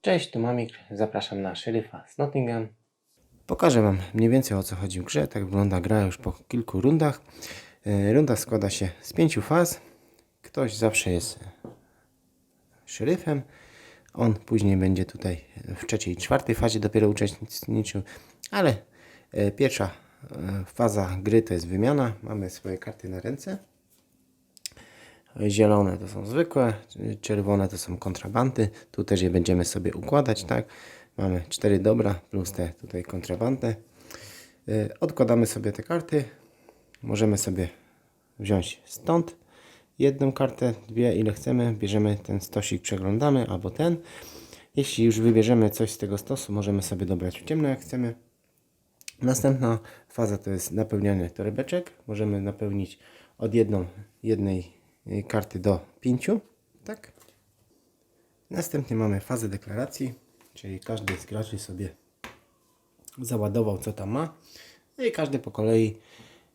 Cześć, tu Mamik, zapraszam na szeryfa z Nottingham. Pokażę Wam mniej więcej o co chodzi w grze, tak wygląda gra już po kilku rundach. E, Runda składa się z pięciu faz. Ktoś zawsze jest szeryfem. On później będzie tutaj w trzeciej i czwartej fazie dopiero uczestniczył, ale e, pierwsza e, faza gry to jest wymiana. Mamy swoje karty na ręce. Zielone to są zwykłe, czerwone to są kontrabandy. Tu też je będziemy sobie układać, tak? Mamy cztery dobra plus te tutaj kontrabandę. Y, Odkładamy sobie te karty. Możemy sobie wziąć stąd jedną kartę, dwie, ile chcemy. Bierzemy ten stosik, przeglądamy, albo ten. Jeśli już wybierzemy coś z tego stosu, możemy sobie dobrać w ciemno, jak chcemy. Następna faza to jest napełnianie torebeczek. Możemy napełnić od jedną, jednej karty do pięciu. Tak. Następnie mamy fazę deklaracji, czyli każdy z graczy sobie załadował co tam ma. No i każdy po kolei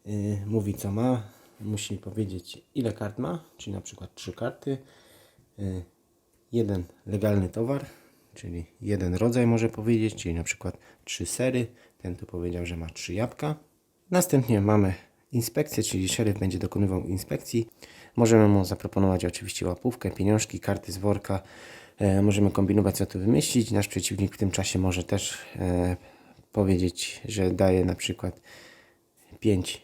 y, mówi co ma. Musi powiedzieć ile kart ma, czyli na przykład trzy karty. Y, jeden legalny towar, czyli jeden rodzaj może powiedzieć, czyli na przykład trzy sery. Ten tu powiedział, że ma trzy jabłka. Następnie mamy inspekcję, czyli szeryf będzie dokonywał inspekcji. Możemy mu zaproponować oczywiście łapówkę, pieniążki, karty z worka. E, możemy kombinować, co tu wymyślić. Nasz przeciwnik w tym czasie może też e, powiedzieć, że daje na przykład 5,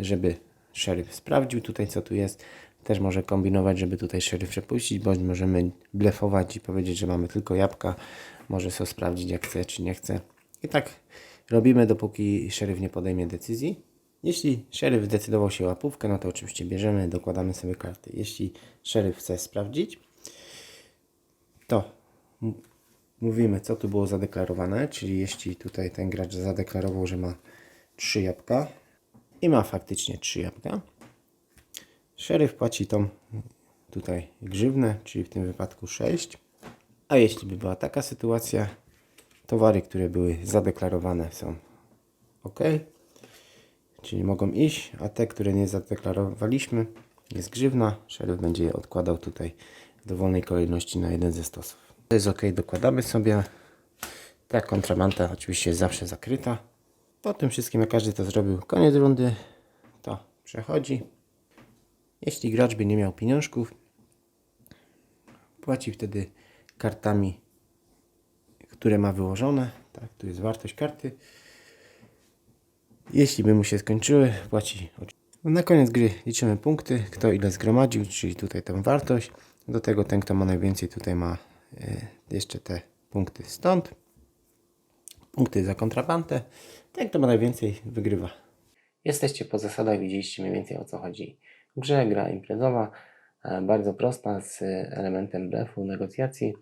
żeby szeryf sprawdził tutaj, co tu jest. Też może kombinować, żeby tutaj szeryf przepuścić, bądź możemy blefować i powiedzieć, że mamy tylko jabłka. Może sobie sprawdzić, jak chce, czy nie chce. I tak robimy, dopóki szeryf nie podejmie decyzji. Jeśli szeryf zdecydował się łapówkę, no to oczywiście bierzemy, dokładamy sobie karty. Jeśli szeryf chce sprawdzić, to mówimy, co tu było zadeklarowane, czyli jeśli tutaj ten gracz zadeklarował, że ma 3 jabłka i ma faktycznie 3 jabłka, szeryf płaci tą tutaj grzywnę, czyli w tym wypadku 6. A jeśli by była taka sytuacja, towary, które były zadeklarowane są ok, czyli mogą iść, a te, które nie zadeklarowaliśmy, jest grzywna, szeryf będzie je odkładał tutaj w dowolnej kolejności na jeden ze stosów. To jest ok, dokładamy sobie. Ta kontrabanda oczywiście jest zawsze zakryta. Po tym wszystkim, jak każdy to zrobił, koniec rundy, to przechodzi. Jeśli gracz by nie miał pieniążków, płaci wtedy kartami, które ma wyłożone. Tak, tu jest wartość karty. Jeśli by mu się skończyły, płaci. Na koniec gry liczymy punkty, kto ile zgromadził, czyli tutaj tę wartość. Do tego ten, kto ma najwięcej, tutaj ma e, jeszcze te punkty stąd. Punkty za kontrabandę. Ten, kto ma najwięcej, wygrywa. Jesteście po zasadach, widzieliście mniej więcej o co chodzi. Grze gra imprezowa, e, bardzo prosta, z elementem blefu, negocjacji.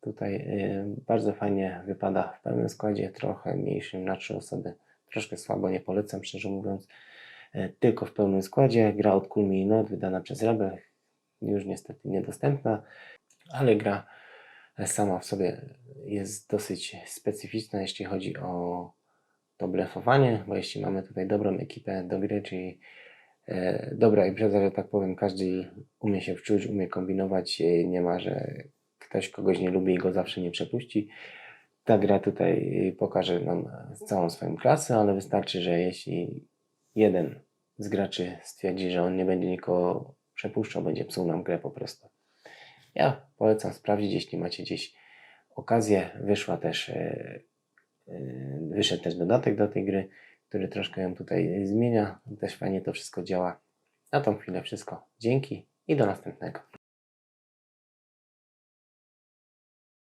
Tutaj e, bardzo fajnie wypada w pełnym składzie, trochę mniejszym na trzy osoby. Troszkę słabo, nie polecam, szczerze mówiąc. E, Tylko w pełnym składzie. Gra od Kulmi i Not, wydana przez Rebel. Już niestety niedostępna, ale gra sama w sobie jest dosyć specyficzna, jeśli chodzi o to blefowanie, bo jeśli mamy tutaj dobrą ekipę do gry, czyli e, dobra impreza, że tak powiem, każdy umie się wczuć, umie kombinować, e, nie ma, że ktoś kogoś nie lubi i go zawsze nie przepuści. Ta gra tutaj pokaże nam całą swoją klasę, ale wystarczy, że jeśli jeden z graczy stwierdzi, że on nie będzie nikogo przepuszczał, będzie psuł nam grę po prostu. Ja polecam sprawdzić, jeśli macie gdzieś okazję. Wyszła też, e, e, wyszedł też dodatek do tej gry, który troszkę ją tutaj zmienia. Też fajnie to wszystko działa. Na tą chwilę wszystko. Dzięki i do następnego.